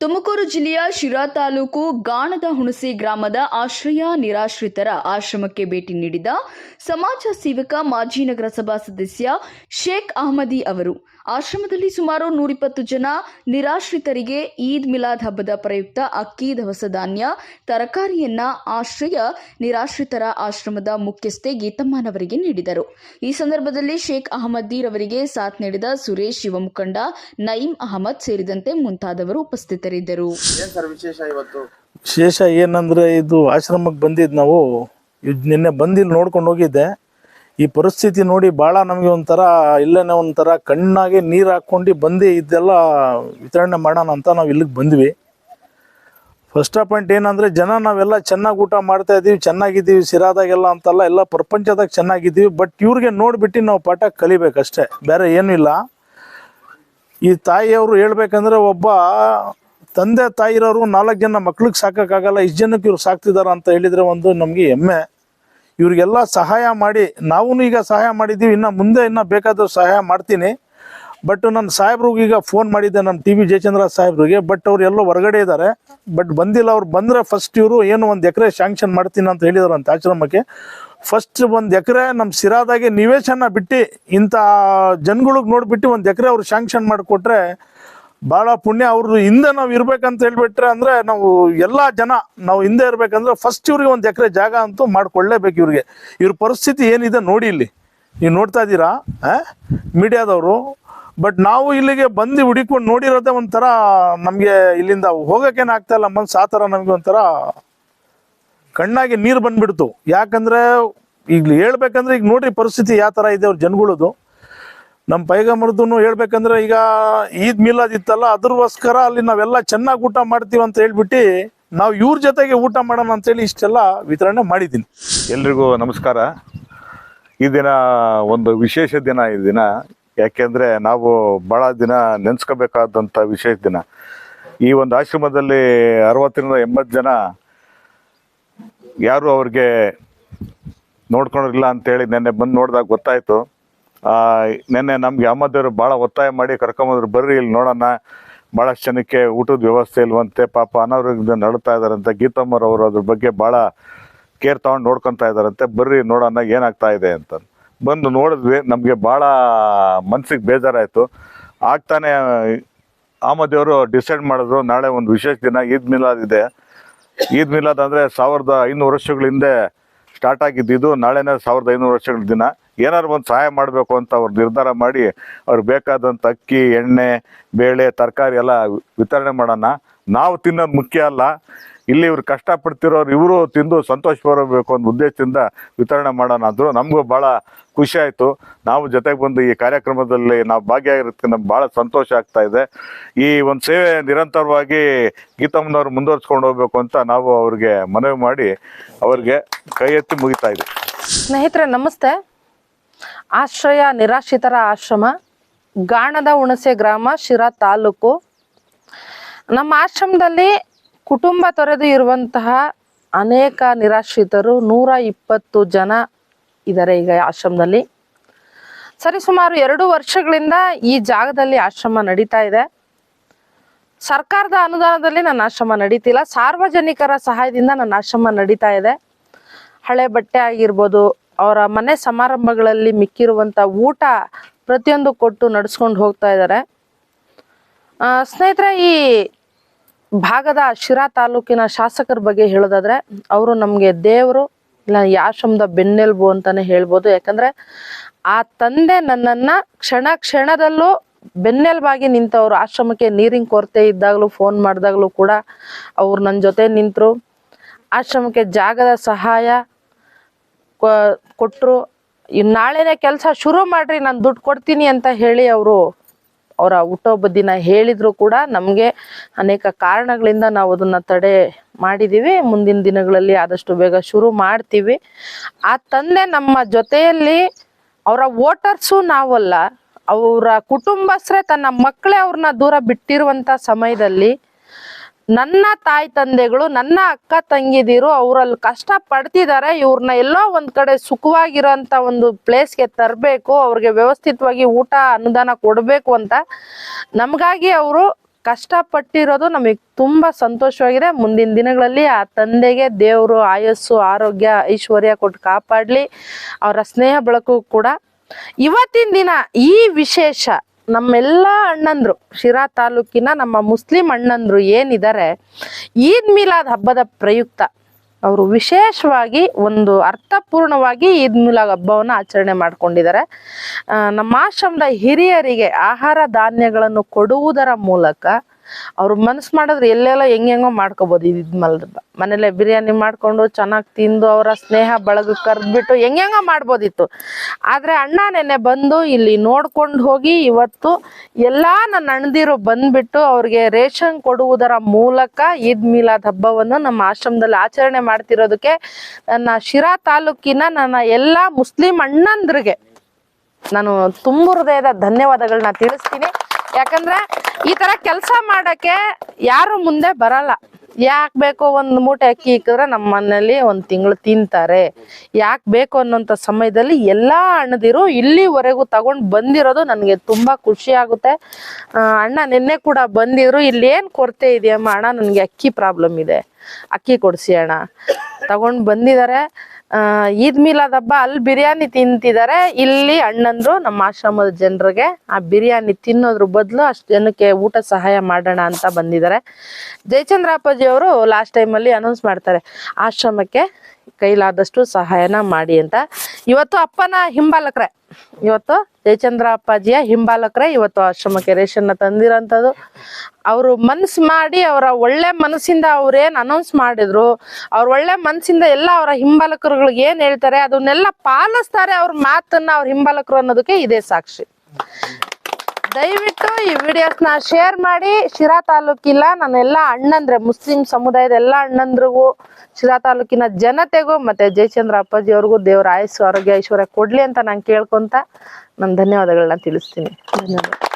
ತುಮಕೂರು ಜಿಲ್ಲೆಯ ಶಿರಾ ತಾಲೂಕು ಗಾಣದ ಹುಣಸೆ ಗ್ರಾಮದ ಆಶ್ರಯ ನಿರಾಶ್ರಿತರ ಆಶ್ರಮಕ್ಕೆ ಭೇಟಿ ನೀಡಿದ ಸಮಾಜ ಸೇವಕ ಮಾಜಿ ನಗರಸಭಾ ಸದಸ್ಯ ಶೇಖ್ ಅಹಮದಿ ಅವರು. ಆಶ್ರಮದಲ್ಲಿ ಸುಮಾರು ನೂರಿಪ್ಪತ್ತು ಜನ ನಿರಾಶ್ರಿತರಿಗೆ ಈದ್ ಮಿಲಾದ್ ಹಬ್ಬದ ಪ್ರಯುಕ್ತ ಅಕ್ಕಿ ದವಸ ಧಾನ್ಯ ತರಕಾರಿಯನ್ನ ಆಶ್ರಯ ನಿರಾಶ್ರಿತರ ಆಶ್ರಮದ ಮುಖ್ಯಸ್ಥೆ ಗೀತಮ್ಮನವರಿಗೆ ನೀಡಿದರು. ಈ ಸಂದರ್ಭದಲ್ಲಿ ಶೇಖ್ ಅಹಮದ್ದೀರ್ ಅವರಿಗೆ ಸಾಥ್ ನೀಡಿದ ಸುರೇಶ್ ಯುವ ಮುಖಂಡ ನಯೀಂ ಅಹಮದ್ ಸೇರಿದಂತೆ ಮುಂತಾದವರು ಉಪಸ್ಥಿತರಿದ್ದರು. ಸರ್ ವಿಶೇಷ ಇವತ್ತು? ವಿಶೇಷ ಏನಂದ್ರೆ ಇದು ಆಶ್ರಮಕ್ಕೆ ಬಂದಿದ್ದು ನಾವು ನಿನ್ನೆ ಬಂದಿಲ್ಲಿ ಇಲ್ಲಿ ನೋಡ್ಕೊಂಡು ಹೋಗಿದ್ದೆ. ಈ ಪರಿಸ್ಥಿತಿ ನೋಡಿ ಭಾಳ ನಮಗೆ ಒಂಥರ ಇಲ್ಲೇನೇ ಒಂಥರ ಕಣ್ಣಾಗೆ ನೀರು ಹಾಕ್ಕೊಂಡು ಬಂದು ಇದೆಲ್ಲ ವಿತರಣೆ ಮಾಡೋಣ ಅಂತ ನಾವು ಇಲ್ಲಿಗೆ ಬಂದ್ವಿ. ಫಸ್ಟ್ ಪಾಯಿಂಟ್ ಏನಂದರೆ ಜನ ನಾವೆಲ್ಲ ಚೆನ್ನಾಗಿ ಊಟ ಮಾಡ್ತಾ ಇದ್ದೀವಿ, ಚೆನ್ನಾಗಿದ್ದೀವಿ, ಸಿರಾದಾಗೆಲ್ಲ ಅಂತಲ್ಲ ಎಲ್ಲ ಪ್ರಪಂಚದಾಗ ಚೆನ್ನಾಗಿದ್ದೀವಿ ಬಟ್ ಇವ್ರಿಗೆ ನೋಡಿಬಿಟ್ಟು ನಾವು ಪಾಠ ಕಲಿಬೇಕಷ್ಟೇ, ಬೇರೆ ಏನೂ ಇಲ್ಲ. ಈ ತಾಯಿಯವರು ಹೇಳ್ಬೇಕಂದ್ರೆ ಒಬ್ಬ ತಂದೆ ತಾಯಿರೋರು ನಾಲ್ಕು ಜನ ಮಕ್ಳಿಗೆ ಸಾಕೋಕ್ಕಾಗಲ್ಲ, ಇಷ್ಟು ಜನಕ್ಕೆ ಇವ್ರು ಸಾಕ್ತಿದ್ದಾರೆ ಅಂತ ಹೇಳಿದರೆ ಒಂದು ನಮಗೆ ಹೆಮ್ಮೆ. ಇವ್ರಿಗೆಲ್ಲ ಸಹಾಯ ಮಾಡಿ ನಾವು ಈಗ ಸಹಾಯ ಮಾಡಿದ್ದೀವಿ, ಇನ್ನು ಮುಂದೆ ಇನ್ನು ಬೇಕಾದರೂ ಸಹಾಯ ಮಾಡ್ತೀನಿ. ಬಟ್ ನನ್ನ ಸಾಹೇಬ್ರಿಗೆ ಈಗ ಫೋನ್ ಮಾಡಿದ್ದೆ ನಮ್ಮ ಟಿ ವಿ ಜಯಚಂದ್ರ ಸಾಹೇಬ್ರಿಗೆ. ಬಟ್ ಅವ್ರು ಎಲ್ಲೋ ಹೊರಗಡೆ ಇದ್ದಾರೆ. ಬಟ್ ಬಂದಿಲ್ಲ, ಅವ್ರು ಬಂದರೆ ಫಸ್ಟ್ ಇವರು ಏನು ಒಂದು ಎಕರೆ ಶಾಂಕ್ಷನ್ ಮಾಡ್ತೀನಿ ಅಂತ ಹೇಳಿದಾರಂತೆ ಆಶ್ರಮಕ್ಕೆ. ಫಸ್ಟ್ ಒಂದು ಎಕರೆ ನಮ್ಮ ಸಿರಾದಾಗೆ ನಿವೇಶನ ಬಿಟ್ಟು ಇಂಥ ಜನಗಳಿಗೆ ನೋಡಿಬಿಟ್ಟು ಒಂದು ಎಕರೆ ಅವ್ರು ಶಾಂಕ್ಷನ್ ಮಾಡಿಕೊಟ್ರೆ ಭಾಳ ಪುಣ್ಯ ಅವ್ರದ್ದು ಹಿಂದೆ ನಾವು ಇರ್ಬೇಕಂತ ಹೇಳ್ಬಿಟ್ರೆ ಅಂದ್ರೆ ನಾವು ಎಲ್ಲಾ ಜನ ನಾವು ಹಿಂದೆ ಇರ್ಬೇಕಂದ್ರೆ ಫಸ್ಟ್ ಇವ್ರಿಗೆ ಒಂದು ಎಕರೆ ಜಾಗ ಅಂತೂ ಮಾಡ್ಕೊಳ್ಳೇಬೇಕು ಇವ್ರಿಗೆ. ಇವ್ರ ಪರಿಸ್ಥಿತಿ ಏನಿದೆ ನೋಡಿ ಇಲ್ಲಿ. ನೀವು ನೋಡ್ತಾ ಇದ್ದೀರಾ? ಮೀಡಿಯಾದವರು. ಬಟ್ ನಾವು ಇಲ್ಲಿಗೆ ಬಂದು ಹುಡುಕೊಂಡು ನೋಡಿರೋದೇ ಒಂಥರ ನಮಗೆ ಇಲ್ಲಿಂದ ಹೋಗೋಕೇನು ಆಗ್ತಾ ಇಲ್ಲ, ಮನ್ಸು ಆ ಥರ ನಮಗೆ ಒಂಥರ ಕಣ್ಣಾಗಿ ನೀರು ಬಂದ್ಬಿಡ್ತು. ಯಾಕಂದ್ರೆ ಈಗ ಹೇಳ್ಬೇಕಂದ್ರೆ ಈಗ ನೋಡ್ರಿ ಪರಿಸ್ಥಿತಿ ಯಾವ ಥರ ಇದೆ ಅವ್ರ ಜನಗಳದು ನಮ್ಮ ಪೈಗಮರದ್ದು ಹೇಳ್ಬೇಕಂದ್ರೆ ಈಗ ಈದ್ ಮಿಲಾದ್ ಇತ್ತಲ್ಲ, ಅದ್ರಗೋಸ್ಕರ ಅಲ್ಲಿ ನಾವೆಲ್ಲ ಚೆನ್ನಾಗಿ ಊಟ ಮಾಡ್ತೀವಿ ಅಂತ ಹೇಳ್ಬಿಟ್ಟು ನಾವು ಇವ್ರ ಜೊತೆಗೆ ಊಟ ಮಾಡೋಣ ಅಂತೇಳಿ ಇಷ್ಟೆಲ್ಲ ವಿತರಣೆ ಮಾಡಿದ್ದೀನಿ. ಎಲ್ರಿಗೂ ನಮಸ್ಕಾರ. ಈ ದಿನ ಒಂದು ವಿಶೇಷ ದಿನ ಈ ದಿನ. ಯಾಕೆಂದ್ರೆ ನಾವು ಬಹಳ ದಿನ ನೆನೆಸ್ಕೋಬೇಕಾದಂಥ ವಿಶೇಷ ದಿನ. ಈ ಒಂದು ಆಶ್ರಮದಲ್ಲಿ ಅರವತ್ತರಿಂದ ಎಂಬತ್ತು ಜನ ಯಾರು ಅವ್ರಿಗೆ ನೋಡ್ಕೊಂಡಿರಲಿಲ್ಲ ಅಂತೇಳಿ ನೆನ್ನೆ ಬಂದು ನೋಡಿದಾಗ ಗೊತ್ತಾಯ್ತು. ನೆನ್ನೆ ನಮ್ಗೆ ಅಹಮದವರು ಭಾಳ ಒತ್ತಾಯ ಮಾಡಿ ಕರ್ಕೊಂಬಂದ್ರು, ಬರ್ರಿ ಇಲ್ಲಿ ನೋಡೋಣ. ಭಾಳಷ್ಟು ಜನಕ್ಕೆ ಊಟದ ವ್ಯವಸ್ಥೆ ಇಲ್ವಂತೆ, ಪಾಪ ಅನಾರೋಗ್ಯದಿಂದ ನಡ್ತಾ ಗೀತಮ್ಮರ್ ಅವರು ಅದ್ರ ಬಗ್ಗೆ ಭಾಳ ಕೇರ್ ತಗೊಂಡು ನೋಡ್ಕೊತಾ ಇದ್ದಾರಂತೆ. ಬರ್ರಿ ನೋಡೋಣ ಏನಾಗ್ತಾ ಇದೆ ಅಂತ. ಬಂದು ನೋಡಿದ್ವಿ, ನಮಗೆ ಭಾಳ ಮನ್ಸಿಗೆ ಬೇಜಾರಾಯಿತು. ಆಗ್ತಾನೆ ಆಮದಿಯವರು ಡಿಸೈಡ್ ಮಾಡಿದ್ರು, ನಾಳೆ ಒಂದು ವಿಶೇಷ ದಿನ, ಈದ್ ಮಿಲಾದ್ ಇದೆ. ಈದ್ ಮಿಲಾದ್ ಅಂದರೆ ಸಾವಿರದ ಐನೂರು ವರ್ಷಗಳ ಹಿಂದೆ ಸ್ಟಾರ್ಟ್ ಆಗಿದ್ದಿದ್ದು ನಾಳೆನೇ ಸಾವಿರದ ಐನೂರು ವರ್ಷಗಳ ದಿನ. ಏನಾದ್ರು ಒಂದು ಸಹಾಯ ಮಾಡಬೇಕು ಅಂತ ಅವ್ರು ನಿರ್ಧಾರ ಮಾಡಿ ಅವ್ರಿಗೆ ಬೇಕಾದಂಥ ಅಕ್ಕಿ, ಎಣ್ಣೆ, ಬೇಳೆ, ತರಕಾರಿ ಎಲ್ಲ ವಿತರಣೆ ಮಾಡೋಣ. ನಾವು ತಿನ್ನೋದು ಮುಖ್ಯ ಅಲ್ಲ. ಇಲ್ಲಿ ಇವ್ರು ಕಷ್ಟಪಡ್ತಿರೋರು ಇವರು ತಿಂದು ಸಂತೋಷ ಬರಬೇಕು ಅನ್ನೋ ಉದ್ದೇಶದಿಂದ ವಿತರಣೆ ಮಾಡೋಣ ಅಂದರು ನಮಗೂ ಭಾಳ ಖುಷಿ ಆಯಿತು. ನಾವು ಜೊತೆಗೆ ಬಂದು ಈ ಕಾರ್ಯಕ್ರಮದಲ್ಲಿ ನಾವು ಭಾಗಿಯಾಗಿರೋದಕ್ಕೆ ನಮ್ಗೆ ಭಾಳ ಸಂತೋಷ ಆಗ್ತಾ ಇದೆ. ಈ ಒಂದು ಸೇವೆ ನಿರಂತರವಾಗಿ ಗೀತಮ್ಮನವ್ರು ಮುಂದುವರ್ಸ್ಕೊಂಡು ಹೋಗ್ಬೇಕು ಅಂತ ನಾವು ಅವ್ರಿಗೆ ಮನವಿ ಮಾಡಿ ಅವ್ರಿಗೆ ಕೈ ಎತ್ತಿ ಮುಗಿತಾ ಇದೆ ಸ್ನೇಹಿತರೆ, ನಮಸ್ತೆ. ಆಶ್ರಯ, ನಿರಾಶ್ರಿತರ ಆಶ್ರಮ, ಗಾಣದ ಹುಣಸೆ ಗ್ರಾಮ, ಶಿರಾ ತಾಲೂಕು. ನಮ್ಮ ಆಶ್ರಮದಲ್ಲಿ ಕುಟುಂಬ ತೊರೆದು ಇರುವಂತಹ ಅನೇಕ ನಿರಾಶ್ರಿತರು ನೂರ ಇಪ್ಪತ್ತು ಜನ ಇದ್ದಾರೆ ಈಗ ಆಶ್ರಮದಲ್ಲಿ. ಸರಿ, ಸುಮಾರು ಎರಡು ವರ್ಷಗಳಿಂದ ಈ ಜಾಗದಲ್ಲಿ ಆಶ್ರಮ ನಡೀತಾ ಇದೆ. ಸರ್ಕಾರದ ಅನುದಾನದಲ್ಲಿ ನನ್ನ ಆಶ್ರಮ ನಡೀತಿಲ್ಲ. ಸಾರ್ವಜನಿಕರ ಸಹಾಯದಿಂದ ನನ್ನ ಆಶ್ರಮ ನಡೀತಾ ಇದೆ. ಹಳೆ ಬಟ್ಟೆ ಆಗಿರ್ಬೋದು ಅವರ ಮನೆ ಸಮಾರಂಭಗಳಲ್ಲಿ ಮಿಕ್ಕಿರುವಂಥ ಊಟ ಪ್ರತಿಯೊಂದು ಕೊಟ್ಟು ನಡೆಸ್ಕೊಂಡು ಹೋಗ್ತಾ ಇದ್ದಾರೆ. ಸ್ನೇಹಿತರೆ, ಈ ಭಾಗದ ಶಿರಾ ತಾಲೂಕಿನ ಶಾಸಕರ ಬಗ್ಗೆ ಹೇಳೋದಾದ್ರೆ, ಅವರು ನಮಗೆ ದೇವರು, ಇಲ್ಲ ಈ ಆಶ್ರಮದ ಬೆನ್ನೆಲುಬು ಅಂತಾನೆ ಹೇಳ್ಬೋದು. ಯಾಕಂದ್ರೆ, ಆ ತಂದೆ ನನ್ನನ್ನ ಕ್ಷಣ ಕ್ಷಣದಲ್ಲೂ ಬೆನ್ನೆಲುಬಾಗಿ ನಿಂತವರು. ಆಶ್ರಮಕ್ಕೆ ನೀರಿನ ಕೊರತೆ ಇದ್ದಾಗಲೂ ಫೋನ್ ಮಾಡಿದಾಗಲೂ ಕೂಡ ಅವ್ರು ನನ್ನ ಜೊತೆ ನಿಂತರು. ಆಶ್ರಮಕ್ಕೆ ಜಾಗದ ಸಹಾಯ ಕೊ- ಕೊಟ್ರು, ಇನ್ ನಾಳೆನೆ ಕೆಲಸ ಶುರು ಮಾಡ್ರಿ, ನಾನು ದುಡ್ಡು ಕೊಡ್ತೀನಿ ಅಂತ ಹೇಳಿ ಅವರು, ಅವರ ಹುಟ್ಟುಹಬ್ಬ ದಿನ ಹೇಳಿದ್ರು ಕೂಡ ನಮಗೆ ಅನೇಕ ಕಾರಣಗಳಿಂದ ನಾವು ಅದನ್ನ ತಡೆ ಮಾಡಿದ್ದೀವಿ ಮುಂದಿನ ದಿನಗಳಲ್ಲಿ ಆದಷ್ಟು ಬೇಗ ಶುರು ಮಾಡ್ತೀವಿ. ಆ ತಂದೆ ನಮ್ಮ ಜೊತೆಯಲ್ಲಿ, ಅವರ ವೋಟರ್ಸು ನಾವಲ್ಲ, ಅವರ ಕುಟುಂಬಸ್ಥರೇ ತನ್ನ ಮಕ್ಕಳೇ ಅವ್ರನ್ನ ದೂರ ಬಿಟ್ಟಿರುವಂತ ಸಮಯದಲ್ಲಿ ನನ್ನ ತಾಯಿ ತಂದೆಗಳು, ನನ್ನ ಅಕ್ಕ ತಂಗಿದಿರು ಅವರಲ್ಲಿ ಕಷ್ಟ ಪಡ್ತಿದ್ದಾರೆ ಇವ್ರನ್ನ ಎಲ್ಲೋ ಒಂದ್ ಕಡೆ ಸುಖವಾಗಿರೋಂತ ಒಂದು ಪ್ಲೇಸ್ಗೆ ತರಬೇಕು, ಅವ್ರಿಗೆ ವ್ಯವಸ್ಥಿತವಾಗಿ ಊಟ, ಅನುದಾನ ಕೊಡಬೇಕು ಅಂತ. ನಮಗಾಗಿ ಅವರು ಕಷ್ಟಪಟ್ಟಿರೋದು ನಮಗೆ ತುಂಬಾ ಸಂತೋಷವಾಗಿದೆ. ಮುಂದಿನ ದಿನಗಳಲ್ಲಿ ಆ ತಂದೆಗೆ ದೇವರು ಆಯಸ್ಸು, ಆರೋಗ್ಯ, ಐಶ್ವರ್ಯ ಕೊಟ್ಟು ಕಾಪಾಡ್ಲಿ. ಅವರ ಸ್ನೇಹ ಬಳಕು ಕೂಡ. ಇವತ್ತಿನ ದಿನ ಈ ವಿಶೇಷ ನಮ್ಮೆಲ್ಲ ಅಣ್ಣಂದ್ರು. ಶಿರಾ ತಾಲೂಕಿನ ನಮ್ಮ ಮುಸ್ಲಿಂ ಅಣ್ಣಂದ್ರು ಏನಿದ್ದಾರೆ ಈದ್ ಮಿಲಾದ್ ಹಬ್ಬದ ಪ್ರಯುಕ್ತ. ಅವರು ವಿಶೇಷವಾಗಿ ಒಂದು ಅರ್ಥಪೂರ್ಣವಾಗಿ ಈದ್ ಮಿಲಾದ್ ಹಬ್ಬವನ್ನು ಆಚರಣೆ ಮಾಡ್ಕೊಂಡಿದ್ದಾರೆ ನಮ್ಮ ಆಶ್ರಮದ ಹಿರಿಯರಿಗೆ ಆಹಾರ ಧಾನ್ಯಗಳನ್ನು ಕೊಡುವುದರ ಮೂಲಕ ಅವ್ರು ಮನ್ಸು ಮಾಡಿದ್ರೆ ಎಲ್ಲೆಲ್ಲ ಹೆಂಗೆಂಗೋ ಮಾಡ್ಕೋಬೋದು ಇದ್ ಮಲ್ ಮನೇಲೆ ಬಿರಿಯಾನಿ ಮಾಡ್ಕೊಂಡು ಚೆನ್ನಾಗಿ ತಿಂದು ಅವರ ಸ್ನೇಹ ಬಳಗ ಕರೆದ್ಬಿಟ್ಟು ಹೆಂಗೆಂಗೋ ಮಾಡ್ಬೋದಿತ್ತು. ಆದ್ರೆ ಅಣ್ಣ ನೆನ್ನೆ ಬಂದು ಇಲ್ಲಿ ನೋಡ್ಕೊಂಡು ಹೋಗಿ ಇವತ್ತು ಎಲ್ಲ ನನ್ನ ಅಣ್ಣದಿರು ಬಂದ್ಬಿಟ್ಟು ಅವ್ರಿಗೆ ರೇಷನ್ ಕೊಡುವುದರ ಮೂಲಕ ಈದ್ ಮಿಲಾದ್ ಹಬ್ಬವನ್ನು ನಮ್ಮ ಆಶ್ರಮದಲ್ಲಿ ಆಚರಣೆ ಮಾಡ್ತಿರೋದಕ್ಕೆ ನನ್ನ ಶಿರಾ ತಾಲೂಕಿನ ನನ್ನ ಎಲ್ಲಾ ಮುಸ್ಲಿಂ ಅಣ್ಣಂದ್ರಿಗೆ ನಾನು ತುಂಬು ಹೃದಯದ ಧನ್ಯವಾದಗಳನ್ನ ತಿಳಿಸ್ತೀನಿ. ಯಾಕಂದ್ರೆ ಈ ತರ ಕೆಲಸ ಮಾಡಕ್ಕೆ ಯಾರು ಮುಂದೆ ಬರಲ್ಲ. ಯಾಕೆ ಬೇಕೋ ಒಂದು ಮೂಟೆ ಅಕ್ಕಿ ಇಕ್ಕಿದ್ರೆ ನಮ್ಮ ಮನೇಲಿ ಒಂದು ತಿಂಗಳು ತಿಂತಾರೆ. ಯಾಕೆ ಬೇಕು ಅನ್ನೋಂಥ ಸಮಯದಲ್ಲಿ ಎಲ್ಲಾ ಅಣ್ಣದಿರು ಇಲ್ಲಿವರೆಗೂ ತಗೊಂಡು ಬಂದಿರೋದು ನನಗೆ ತುಂಬಾ ಖುಷಿ ಆಗುತ್ತೆ. ಅಣ್ಣ ನಿನ್ನೆ ಕೂಡ ಬಂದಿದ್ರು. ಇಲ್ಲಿ ಏನ್ ಕೊರತೆ ಇದೆಯಮ್ಮ ಅಣ್ಣ? ನನಗೆ ಅಕ್ಕಿ ಪ್ರಾಬ್ಲಮ್ ಇದೆ. ಅಕ್ಕಿ ಕೊಡಿಸಿ ಅಣ್ಣ. ತಗೊಂಡು ಬಂದಿದ್ದಾರೆ. ಈದ್ ಮಿಲಾದ್ ಹಬ್ಬ ಅಲ್ಲಿ ಬಿರಿಯಾನಿ ತಿಂತಿದ್ದಾರೆ ಇಲ್ಲಿ ಅಣ್ಣಂದ್ರು ನಮ್ಮ ಆಶ್ರಮದ ಜನರಿಗೆ ಆ ಬಿರಿಯಾನಿ ತಿನ್ನೋದ್ರ ಬದಲು ಅಷ್ಟು ಜನಕ್ಕೆ ಊಟ ಸಹಾಯ ಮಾಡೋಣ ಅಂತ ಬಂದಿದ್ದಾರೆ ಜಯಚಂದ್ರ ಅಪ್ಪಾಜಿ ಅವರು ಲಾಸ್ಟ್ ಟೈಮಲ್ಲಿ ಅನೌನ್ಸ್ ಮಾಡ್ತಾರೆ, ಆಶ್ರಮಕ್ಕೆ ಕೈಲಾದಷ್ಟು ಸಹಾಯನ ಮಾಡಿ ಅಂತ. ಇವತ್ತು ಅಪ್ಪನ ಹಿಂಬಾಲಕರೇ, ಇವತ್ತು ಜಯಚಂದ್ರ ಅಪ್ಪಾಜಿಯ ಹಿಂಬಾಲಕರೇ ಇವತ್ತು ಆಶ್ರಮಕ್ಕೆ ರೇಷನ್ನ ತಂದಿರೋಂಥದ್ದು. ಅವರು ಮನ್ಸು ಮಾಡಿ ಅವರ ಒಳ್ಳೆ ಮನಸ್ಸಿಂದ ಅವ್ರೇನ್ ಅನೌನ್ಸ್ ಮಾಡಿದ್ರು, ಅವ್ರ ಒಳ್ಳೆ ಮನಸ್ಸಿಂದ ಎಲ್ಲ ಅವರ ಹಿಂಬಾಲಕರುಗಳಿಗೆ ಏನ್ ಹೇಳ್ತಾರೆ, ಅದನ್ನೆಲ್ಲ ಪಾಲಿಸ್ತಾರೆ ಅವ್ರ ಮಾತನ್ನ ಅವ್ರ ಹಿಂಬಾಲಕರು ಅನ್ನೋದಕ್ಕೆ ಇದೇ ಸಾಕ್ಷಿ. ದಯವಿಟ್ಟು ಈ ವಿಡಿಯೋಸ್ನ ಶೇರ್ ಮಾಡಿ. ಶಿರಾ ತಾಲೂಕಿಲ್ಲ ನಾನೆಲ್ಲ ಅಣ್ಣಂದ್ರೆ, ಮುಸ್ಲಿಂ ಸಮುದಾಯದ ಎಲ್ಲ ಅಣ್ಣಂದ್ರಿಗೂ, ಶಿರಾ ತಾಲೂಕಿನ ಜನತೆಗೂ ಮತ್ತೆ ಜಯಚಂದ್ರ ಅಪ್ಪಾಜಿ ಅವ್ರಿಗೂ ದೇವರ ಆಯಸ್ಸು, ಆರೋಗ್ಯ, ಐಶ್ವರ್ಯ ಕೊಡ್ಲಿ ಅಂತ ನಾನು ಕೇಳ್ಕೊಂತ ನನ್ನ ಧನ್ಯವಾದಗಳನ್ನ ತಿಳಿಸ್ತೀನಿ. ಧನ್ಯವಾದ.